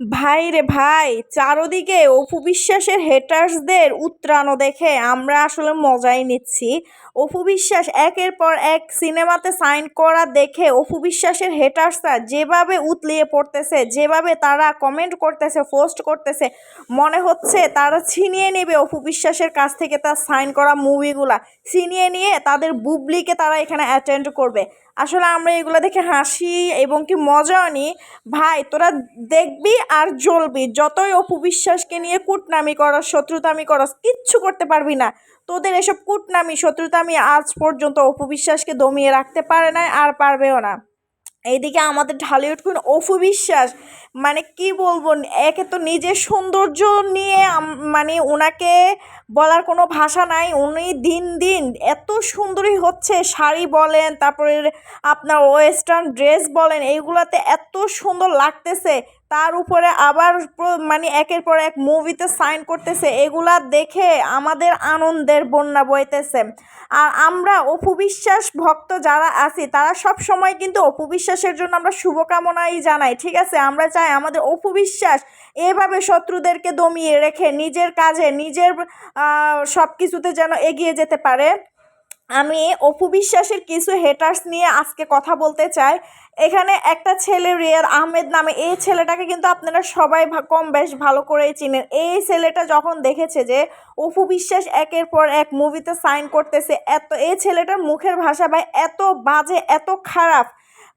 ভাই রে ভাই, চারোদিকে অপু বিশ্বাসের হেটার্সদের উত্রানো দেখে আমরা আসলে মজাই নিচ্ছি। অপু বিশ্বাস একের পর এক সিনেমাতে সাইন করা দেখে অপু বিশ্বাসের হেটার্সরা যেভাবে উতলিয়ে পড়তেছে, যেভাবে তারা কমেন্ট করতেছে পোস্ট করতেছে, মনে হচ্ছে তারা ছিনিয়ে নেবে অপু বিশ্বাসের কাছ থেকে তার সাইন করা মুভিগুলা ছিনিয়ে নিয়ে তাদের বুবলিকে তারা এখানে অ্যাটেন্ড করবে। আসলে আমরা এগুলো দেখে হাসি এবং কি মজাও নিই ভাই, তোরা দেখবি আর জ্বলবি। যতই অপু বিশ্বাসকে নিয়ে কুটনামি করস, শত্রুতামি করস, কিচ্ছু করতে পারবি না। তোদের এসব কুটনামি, শত্রুতামি আজ পর্যন্ত অপু বিশ্বাসকে দমিয়ে রাখতে পারে না আর পারবেও না। এইদিকে আমাদের ঢালিউড কুইন অপু বিশ্বাস মানে কি বলব, একে তো নিজের সৌন্দর্য নিয়ে মানে ওনাকে বলার কোনো ভাষা নাই, উনি দিন দিন এত সুন্দরী হচ্ছে, শাড়ি বলেন, তারপরে আপনার ওয়েস্টার্ন ড্রেস বলেন, এইগুলাতে এত সুন্দর লাগতেছে, তার উপরে আবার মানে একের পর এক মুভিতে সাইন করতেছে, এগুলা দেখে আমাদের আনন্দের বন্যা বইতেছে। আর আমরা অপু বিশ্বাস ভক্ত যারা আছে, তারা সব সময় কিন্তু অপু বিশ্বাসের জন্য আমরা শুভকামনাই জানাই, ঠিক আছে? আমরা চাই আমাদের অপু বিশ্বাস এভাবে শত্রুদেরকে দমিয়ে রেখে নিজের কাজে, নিজের সব কিছুতে যেন এগিয়ে যেতে পারে। আমি অপু বিশ্বাসের কিছু হেটার্স নিয়ে আজকে কথা বলতে চাই। এখানে একটা ছেলে রিয়ার আহমেদ নামে, এই ছেলেটাকে কিন্তু আপনারা সবাই কম বেশ ভালো করেই চিনেন। এই ছেলেটা যখন দেখেছে যে অপু বিশ্বাস একের পর এক মুভিতে সাইন করতেছে, এত, এই ছেলেটার মুখের ভাষা ভাই এত বাজে, এত খারাপ।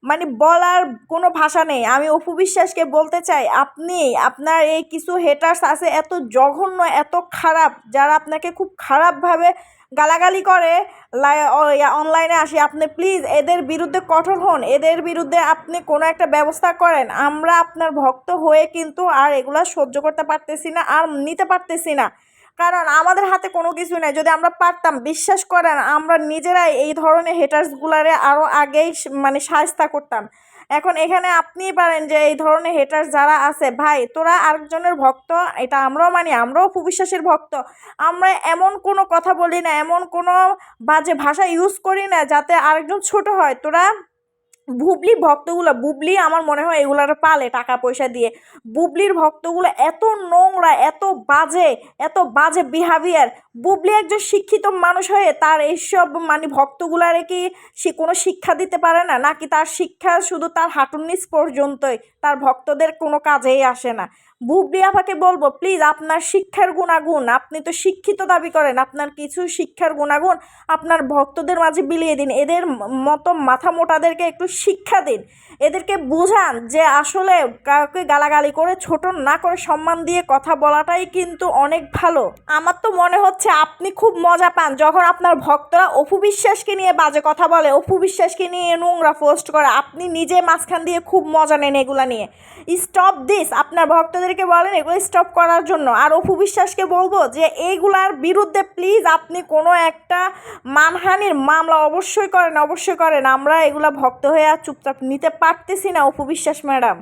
মানে বলার কোনো ভাষা নেই। আমি অপু বিশ্বাসকে বলতে চাই, আপনি, আপনার এই কিছু হেটার্স আছে এত জঘন্য, এত খারাপ, যারা আপনাকে খুব খারাপভাবে গালাগালি করে অনলাইনে আসি, আপনি প্লিজ এদের বিরুদ্ধে কঠোর হন। এদের বিরুদ্ধে আপনি কোনো একটা ব্যবস্থা করেন। আমরা আপনার ভক্ত হয়ে কিন্তু আর এগুলা সহ্য করতে পারতেছি না, আর নিতে পারতেছি না। কারণ আমাদের হাতে কোনো কিছু নেই। যদি আমরা পারতাম, বিশ্বাস করেন, আমরা নিজেরাই এই ধরনের হেটার্সগুলারে আরও আগেই মানে সাহস্তা করতাম। এখন এখানে আপনিই পারেন যে, এই ধরনের হেটার্স যারা আছে, ভাই, তোরা আরেকজনের ভক্ত, এটা আমরাও মানি, আমরাও উপবিশ্বাসের ভক্ত। আমরা এমন কোনো কথা বলি না, এমন কোনো বাজে ভাষা ইউজ করি না, যাতে আরেকজন ছোট হয়। তোরা বুবলি ভক্তগুলো, বুবলি আমার মনে হয় এগুলার পালে টাকা পয়সা দিয়ে। বুবলির ভক্তগুলো এত নোংরা, এত বাজে এত বাজে বিহেভিয়ার বুবলি একজন শিক্ষিত মানুষ হয়ে তার এইসব মানে ভক্তগুলারে কি সে কোনো শিক্ষা দিতে পারে না? নাকি তার শিক্ষা শুধু তার হাঁটুর পর্যন্তই? তার ভক্তদের কোনো কাজেই আসে না। বুবলি আপাকে বলব, প্লিজ আপনার শিক্ষার গুণাগুণ, আপনি তো শিক্ষিত দাবি করেন, আপনার কিছু শিক্ষার গুণাগুণ আপনার ভক্তদের মাঝে বিলিয়ে দিন। এদের মতো মাথা মোটাদেরকে একটু শিক্ষা দিন। এদেরকে বোঝান যে আসলে কাউকে গালাগালি করে ছোট না করে সম্মান দিয়ে কথা বলাটাই কিন্তু অনেক ভালো। আমার তো মনে হচ্ছে আপনি খুব মজা পান যখন আপনার ভক্তরা অপু বিশ্বাসকে নিয়ে বাজে কথা বলে, অপু বিশ্বাসকে নিয়ে নোংরা পোস্ট করে। আপনি নিজে মাঝখান দিয়ে খুব মজা নেন এগুলা নিয়ে। স্টপ দিস, আপনার ভক্তদেরকে বলেন এগুলো স্টপ করার জন্য। আর অপু বিশ্বাসকে বলব যে, এইগুলার বিরুদ্ধে প্লিজ আপনি কোনো একটা মানহানির মামলা অবশ্যই করেন অবশ্যই করেন। আমরা এগুলা ভক্ত হয়ে আর চুপচাপ নিতে পারতেছি না, অপু বিশ্বাস ম্যাডাম।